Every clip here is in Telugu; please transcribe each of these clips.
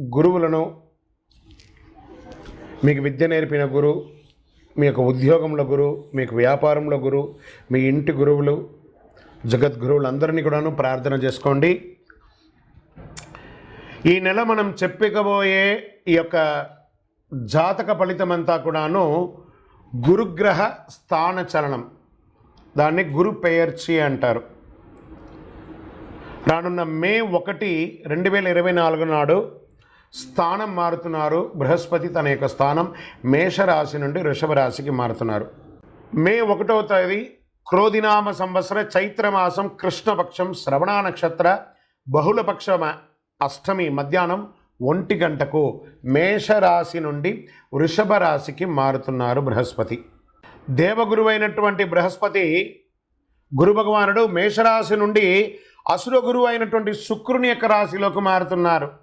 గురువులను మీకు విద్య నేర్పిన గురు మీ యొక్క ఉద్యోగంలో గురు మీకు వ్యాపారంలో గురు మీ ఇంటి గురువులు జగద్గురువులందరినీ కూడాను ప్రార్థన చేసుకోండి. ఈ నెల మనం చెప్పకబోయే ఈ యొక్క జాతక ఫలితమంతా కూడాను గురుగ్రహ స్థాన చలనం. దాన్ని గురు పెయర్చి అంటారు. రానున్న మే ఒకటి రెండు వేల ఇరవై నాలుగు నాడు స్థానం మారుతున్నారు. బృహస్పతి తన యొక్క స్థానం మేషరాశి నుండి వృషభ రాశికి మారుతున్నారు. మే ఒకటవ తేదీ క్రోధినామ సంవత్సర చైత్రమాసం కృష్ణపక్షం శ్రవణ నక్షత్ర బహుళపక్ష అష్టమి మధ్యాహ్నం ఒంటి గంటకు మేషరాశి నుండి వృషభ రాశికి మారుతున్నారు బృహస్పతి. దేవగురువైనటువంటి బృహస్పతి గురు భగవానుడు మేషరాశి నుండి అసుర గురువు అయినటువంటి శుక్రుని యొక్క రాశిలోకి మారుతున్నారు.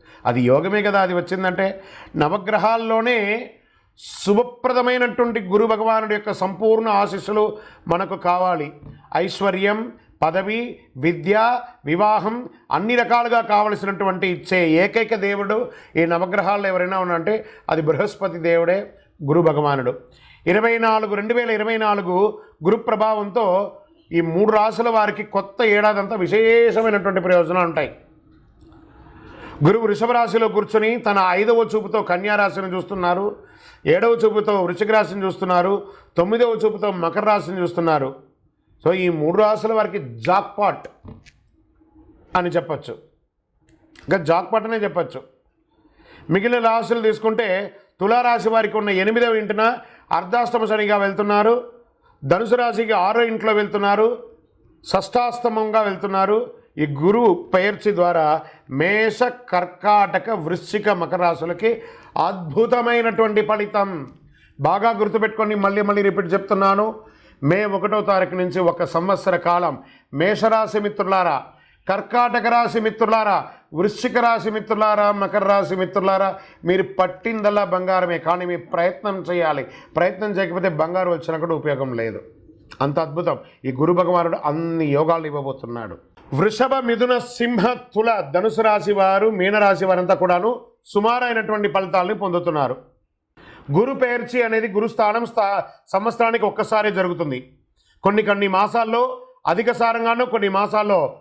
అది యోగమే కదా అది వచ్చిందంటే నవగ్రహాల్లోనే శుభప్రదమైనటువంటి గురు భగవానుడి యొక్క సంపూర్ణ ఆశీస్సులు మనకు కావాలి. ఐశ్వర్యం పదవి విద్య వివాహం అన్ని రకాలుగా కావలసినటువంటి ఇచ్చే ఏకైక దేవుడు ఈ నవగ్రహాల్లో ఎవరైనా ఉన్నంటే అది బృహస్పతి దేవుడే గురు భగవానుడు. ఇరవై నాలుగు రెండు వేల ఇరవై నాలుగు గురు ప్రభావంతో ఈ మూడు రాసుల వారికి కొత్త ఏడాదంతా విశేషమైనటువంటి ప్రయోజనాలు ఉంటాయి. గురువు వృషభ రాశిలో కూర్చొని తన ఐదవ చూపుతో కన్యా రాశిని చూస్తున్నారు ఏడవ చూపుతో వృషిక రాశిని చూస్తున్నారు తొమ్మిదవ చూపుతో మకర రాశిని చూస్తున్నారు. సో ఈ మూడు రాశుల వారికి జాక్పాట్ అని చెప్పచ్చు. ఇంకా జాక్పాట్ అనే చెప్పచ్చు. మిగిలిన రాశులు తీసుకుంటే తులారాశి వారికి ఉన్న ఎనిమిదవ ఇంటిన అర్ధాష్టమ శనిగా వెళ్తున్నారు ధనుసు రాశికి ఆరో ఇంట్లో వెళ్తున్నారు షష్టాస్తమంగా వెళ్తున్నారు. ఈ గురువు పెయర్చి ద్వారా మేష కర్కాటక వృశ్చిక మకరాశులకి అద్భుతమైనటువంటి ఫలితం. బాగా గుర్తుపెట్టుకొని మళ్ళీ మళ్ళీ రిపీట్ చెప్తున్నాను. మే ఒకటో తారీఖు నుంచి ఒక సంవత్సర కాలం. మేషరాశి మిత్రులారా కర్కాటక రాశి మిత్రులారా వృశ్చిక రాశి మిత్రులారా మకర రాశి మిత్రులారా మీరు పట్టిందల్లా బంగారమే కానీ మీ ప్రయత్నం చేయాలి. ప్రయత్నం చేయకపోతే బంగారు వచ్చినా కూడా ఉపయోగం లేదు. అంత అద్భుతం. ఈ గురు భగవానుడు అన్ని యోగాలు ఇవ్వబోతున్నాడు. వృషభ మిథున సింహ తుల ధనుసు రాశి వారు మీనరాశి వారంతా కూడాను సుమారైనటువంటి ఫలితాలని పొందుతున్నారు. గురు పేర్చి అనేది గురుస్థానం స్థా సంవత్సరానికి ఒక్కసారి జరుగుతుంది. కొన్ని కొన్ని మాసాల్లో అధిక సారంగానూ కొన్ని మాసాల్లో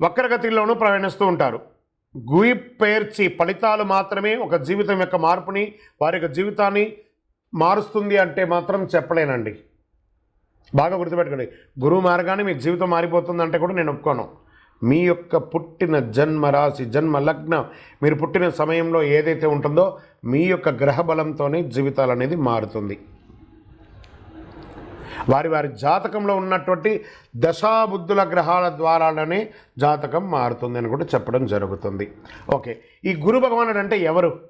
వక్రగతిలోనూ ప్రయాణిస్తూ ఉంటారు. గురి పేర్చి ఫలితాలు మాత్రమే ఒక జీవితం యొక్క మార్పుని వారి యొక్క జీవితాన్ని మారుస్తుంది అంటే మాత్రం చెప్పలేనండి. బాగా గుర్తుపెట్టుకోండి. గురువు మార్గాన్ని మీ జీవితం మారిపోతుందంటే కూడా నేను ఒప్పుకోను. మీ యొక్క పుట్టిన జన్మ రాశి జన్మ లగ్నం మీరు పుట్టిన సమయంలో ఏదైతే ఉంటుందో మీ యొక్క గ్రహ బలంతోనే జీవితాలు అనేది మారుతుంది. వారి వారి జాతకంలో ఉన్నటువంటి దశాబుద్ధుల గ్రహాల ద్వారానే జాతకం మారుతుంది అని కూడా చెప్పడం జరుగుతుంది. ఓకే. ఈ గురు భగవానుడు అంటే ఎవరు?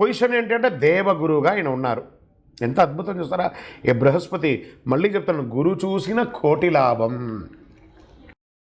పొజిషన్ ఏంటంటే దేవగురువుగా ఆయన ఉన్నారు. ఎంత అద్భుతం చూస్తారా? ఈ బృహస్పతి మళ్ళీ చెప్తాను గురు చూసిన కోటి లాభం.